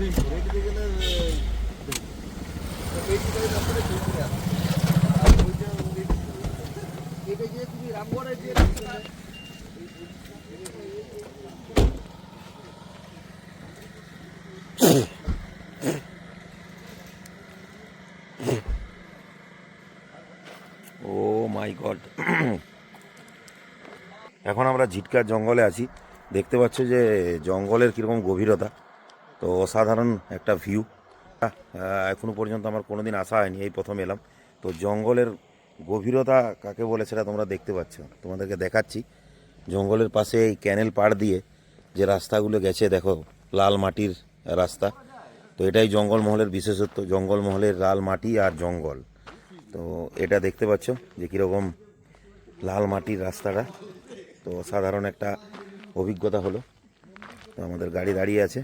ও মাই god এখন আমরা ঝিটকার জঙ্গলে আছি। দেখতে পাচ্ছ যে জঙ্গলের কীরকম গভীরতা। তো অসাধারণ একটা ভিউ এখনও পর্যন্ত আমার কোনো দিন আসা হয়নি, এই প্রথম এলাম। তো জঙ্গলের গভীরতা কাকে বলে সেটা তোমরা দেখতে পাচ্ছ। তোমাদেরকে দেখাচ্ছি। জঙ্গলের পাশে এই ক্যানেল পাড় দিয়ে যে রাস্তাগুলো গেছে, দেখো, লাল মাটির রাস্তা। তো এটাই জঙ্গলমহলের বিশেষত্ব, জঙ্গলমহলের লাল মাটি আর জঙ্গল। তো এটা দেখতে পাচ্ছ যে কীরকম লাল মাটির রাস্তাটা। তো সাধারণ একটা অভিজ্ঞতা হলো। তো আমাদের গাড়ি দাঁড়িয়ে আছে।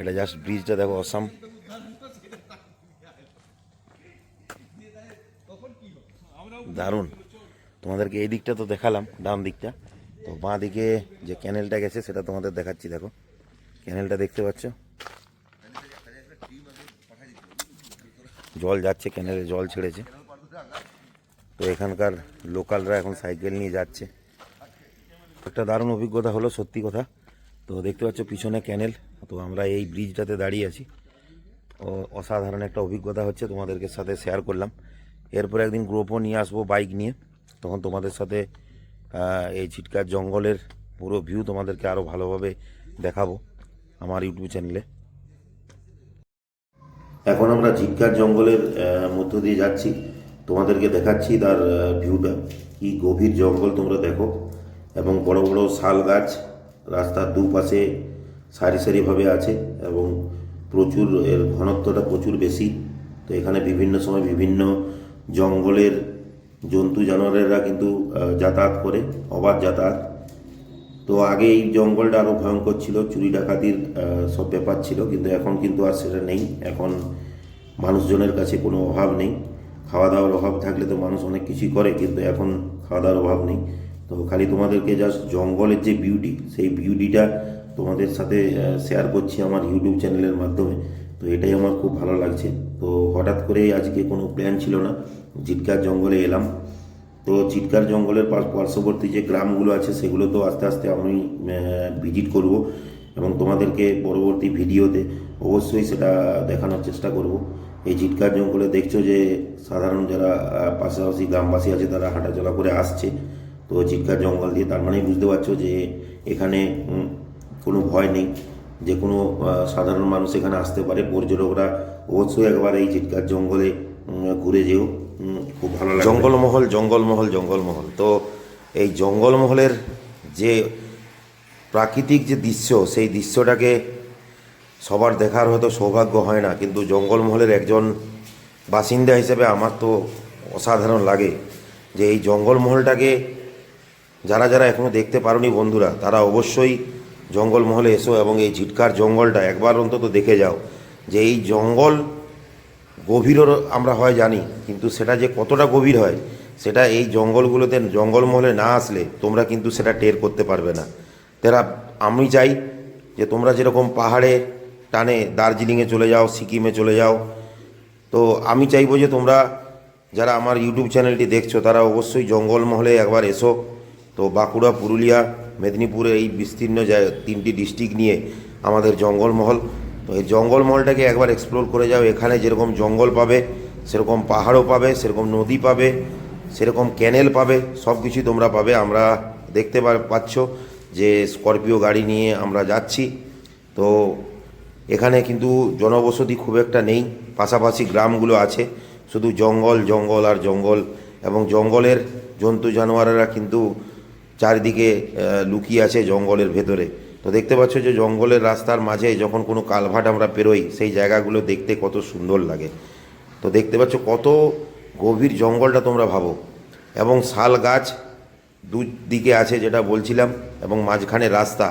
এটা জাস্ট ব্রিজটা দেখো অসাম দারুণ। তোমাদেরকে এই দিকটা তো দেখালাম, ডান দিকটা। তো বাঁ দিকে যে ক্যানেলটা গেছে, সেটা তোমাদের দেখাচ্ছি, দেখো। ক্যানেলটা দেখতে পাচ্ছ? জল যাচ্ছে ক্যানেলে জল ছেড়েছে। তো এখানকার লোকালরা এখন সাইকেল নিয়ে যাচ্ছে। একটা দারুণ অভিজ্ঞতা হলো, সত্যি কথা। তো দেখতে পাচ্ছ, পিছনে ক্যানেল তো আমরা এই ব্রিজটাতে দাঁড়িয়ে আছি। ও, অসাধারণ একটা অভিজ্ঞতা হচ্ছে তোমাদেরকে সাথে শেয়ার করলাম। এরপরে একদিন গ্রুপও নিয়ে আসব বাইক নিয়ে। তখন তোমাদের সাথে এই ছিটকার জঙ্গলের পুরো ভিউ তোমাদেরকে আরও ভালোভাবে দেখাবো আমার ইউটিউব চ্যানেলে এখন আমরা ঝিটকার জঙ্গলের মধ্য দিয়ে যাচ্ছি। তোমাদেরকে দেখাচ্ছি তার ভিউটা কি গভীর জঙ্গল তোমরা দেখো। এবং বড় বড় শাল গাছ, রাস্তার দুপাশে সারি সারিভাবে আছে এবং প্রচুর, এর ঘনত্বটা প্রচুর বেশি। তো এখানে বিভিন্ন সময় বিভিন্ন জঙ্গলের জন্তু জানোয়ারেরা কিন্তু যাতায়াত করে, অবাধ যাতায়াত। তো আগে এই জঙ্গলটা আরও ভয়ঙ্কর ছিল, চুরি ডাকাতির সব ব্যাপার ছিল, কিন্তু এখন কিন্তু আর সেটা নেই। এখন মানুষজনের কাছে কোনো অভাব নেই। খাওয়া দাওয়ার অভাব থাকলে তো মানুষ অনেক কিছুই করে, কিন্তু এখন খাওয়া দাওয়ার অভাব নেই। তো খালি তোমাদেরকে জাস্ট জঙ্গলের যে বিউটি সেই বিউটিটা তোমাদের সাথে শেয়ার করছি আমার ইউটিউব চ্যানেলের মাধ্যমে। তো এটাই আমার খুব ভালো লাগছে। তো হঠাৎ করে আজকে কোনো প্ল্যান ছিল না, জিটকার জঙ্গলে এলাম। তো চিৎকার জঙ্গলের পার্শ্ববর্তী যে গ্রামগুলো আছে, সেগুলো তো আস্তে আস্তে আমি ভিজিট করব এবং তোমাদেরকে পরবর্তী ভিডিওতে অবশ্যই সেটা দেখানোর চেষ্টা করব। এই চিৎকার জঙ্গলে দেখছ যে, সাধারণ যারা পাশাপাশি গ্রামবাসী আছে, তারা হাঁটাচলা করে আসছে। তো চিৎকার জঙ্গল দিয়ে তার মানেই বুঝতে পারছ যে, এখানে কোনো ভয় নেই। যে কোনো সাধারণ মানুষ এখানে আসতে পারে। পর্যটকরা অবশ্যই একবার এই চিৎকার জঙ্গলে ঘুরে যেও। খুব ভালো লাগে জঙ্গলমহল জঙ্গলমহল জঙ্গলমহল। তো এই জঙ্গলমহলের যে প্রাকৃতিক যে দৃশ্য, সেই দৃশ্যটাকে সবার দেখার হয়তো সৌভাগ্য হয় না। কিন্তু জঙ্গলমহলের একজন বাসিন্দা হিসেবে আমার তো অসাধারণ লাগে যে এই জঙ্গলমহলটাকে যারা যারা এখনও দেখতে পারোনি বন্ধুরা, তারা অবশ্যই জঙ্গলমহলে এসো এবং এই ঝিটকার জঙ্গলটা একবার অন্তত দেখে যাও যে এই জঙ্গল গভীরও আমরা হয় জানি, কিন্তু সেটা যে কতটা গভীর হয়, সেটা এই জঙ্গলগুলোতে জঙ্গলমহলে না আসলে তোমরা কিন্তু সেটা টের করতে পারবে না। তারা, আমি চাই যে তোমরা যেরকম পাহাড়ে টানে দার্জিলিংয়ে চলে যাও, সিকিমে চলে যাও, তো আমি চাইব যে তোমরা যারা আমার ইউটিউব চ্যানেলটি দেখছ, তারা অবশ্যই জঙ্গলমহলে একবার এসো। তো বাঁকুড়া, পুরুলিয়া মেদিনীপুরে এই বিস্তীর্ণ জায়গা তিনটি ডিস্ট্রিক্ট নিয়ে আমাদের জঙ্গলমহল। তো এই জঙ্গলমহলটাকে একবার এক্সপ্লোর করে যাও। এখানে যেরকম জঙ্গল পাবে, সেরকম পাহাড়ও পাবে, সেরকম নদী পাবে, সেরকম ক্যানেল পাবে সব কিছুই তোমরা পাবে। আমরা দেখতে পাচ্ছ যে স্করপিও গাড়ি নিয়ে আমরা যাচ্ছি। তো এখানে কিন্তু জনবসতি খুব একটা নেই। পাশাপাশি গ্রামগুলো আছে। শুধু জঙ্গল জঙ্গল আর জঙ্গল। এবং জঙ্গলের জন্তু জানোয়ারেরা কিন্তু চারিদিকে লুকিয়ে আছে জঙ্গলের ভেতরে। তো দেখতে পাচ্ছ যে জঙ্গলের রাস্তার মাঝে যখন কোনো কালভার্ট আমরা পেরোই, সেই জায়গাগুলো দেখতে কত সুন্দর লাগে। তো দেখতে পাচ্ছ কত গভীর জঙ্গলটা তোমরা ভাবো। এবং শাল গাছ দুদিকে আছে যেটা বলছিলাম, এবং মাঝখানে রাস্তা।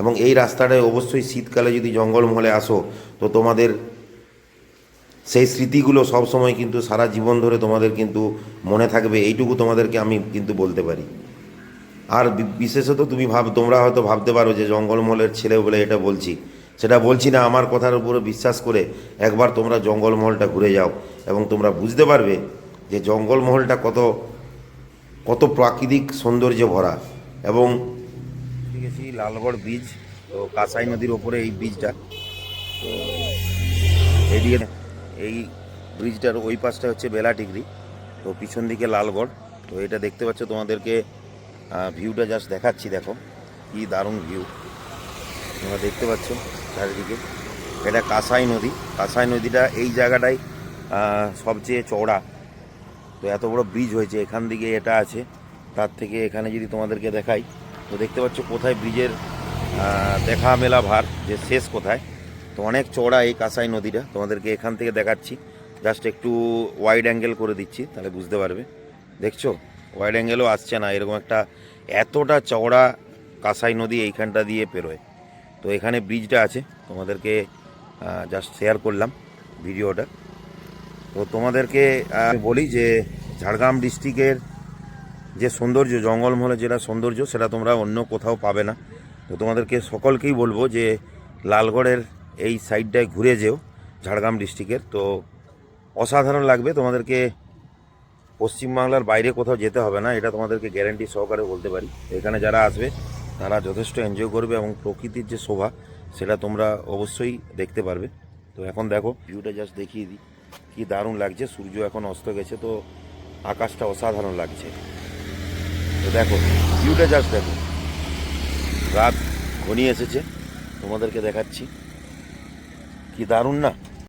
এবং এই রাস্তাটায় অবশ্যই শীতকালে যদি জঙ্গলমহলে আসো, তো তোমাদের সেই স্মৃতিগুলো সব সময় কিন্তু সারা জীবন ধরে তোমাদের কিন্তু মনে থাকবে। এইটুকু তোমাদেরকে আমি কিন্তু বলতে পারি। আর বিশেষত তুমি ভাব, তোমরা হয়তো ভাবতে পারো যে জঙ্গলমহলের ছেলে বলে এটা বলছি। সেটা বলছি না, আমার কথার উপরে বিশ্বাস করে একবার তোমরা জঙ্গলমহলটা ঘুরে যাও এবং তোমরা বুঝতে পারবে যে জঙ্গলমহলটা কত কত প্রাকৃতিক সৌন্দর্যে ভরা এবং গেছি লালগড় বীজ তো কাঁসাই নদীর ওপরে এই ব্রিজটা তো এদিকে এই ব্রিজটার ওই পাশটা হচ্ছে বেলা টিগরি তো পিছন দিকে লালগড়। তো এটা দেখতে পাচ্ছ তোমাদেরকে ভিউটা জাস্ট দেখাচ্ছি, দেখো। কি দারুণ ভিউ তোমরা দেখতে পাচ্ছ চারিদিকে। এটা কাঁসাই নদী। কাঁসাই নদীটা এই জায়গাটাই সবচেয়ে চওড়া। তো এত বড় ব্রিজ হয়েছে, এখান দিকে এটা আছে। তার থেকে এখানে যদি তোমাদেরকে দেখাই, তো দেখতে পাচ্ছ কোথায় ব্রিজের দেখা মেলা ভার, যে শেষ কোথায়। তো অনেক চওড়া এই কাঁসাই নদীটা। তোমাদেরকে এখান থেকে দেখাচ্ছি। জাস্ট একটু ওয়াইড অ্যাঙ্গেল করে দিচ্ছি, তাহলে বুঝতে পারবে। দেখছ? ওয়াইড অ্যাঙ্গেলও আসছে না। এরকম একটা এতটা চওড়া কাঁসাই নদী এইখানটা দিয়ে পেরোয়। তো এখানে ব্রিজটা আছে, তোমাদেরকে জাস্ট শেয়ার করলাম ভিডিওটা তো তোমাদেরকে বলি যে ঝাড়গ্রাম ডিস্ট্রিক্টের যে সৌন্দর্য, জঙ্গলমহলে যেটা সৌন্দর্য, সেটা তোমরা অন্য কোথাও পাবে না। তো তোমাদেরকে সকলকেই বলব যে লালগড়ের এই সাইডটায় ঘুরে যেও ঝাড়গ্রাম ডিস্ট্রিক্টের তো অসাধারণ লাগবে তোমাদেরকে পশ্চিমবাংলার বাইরে কোথাও যেতে হবে না, এটা তোমাদেরকে গ্যারেন্টি সহকারে বলতে পারি। এখানে যারা আসবে, তারা যথেষ্ট এনজয় করবে এবং প্রকৃতির যে শোভা, সেটা তোমরা অবশ্যই দেখতে পারবে। তো এখন দেখো ভিউটা জাস্ট দেখিয়ে দিই, কি দারুণ লাগছে। সূর্য এখন অস্ত গেছে, তো আকাশটা অসাধারণ লাগছে। তো দেখো ভিউটা জাস্ট দেখো। রাত ঘনিয়ে এসেছে, তোমাদেরকে দেখাচ্ছি। কি দারুণ না?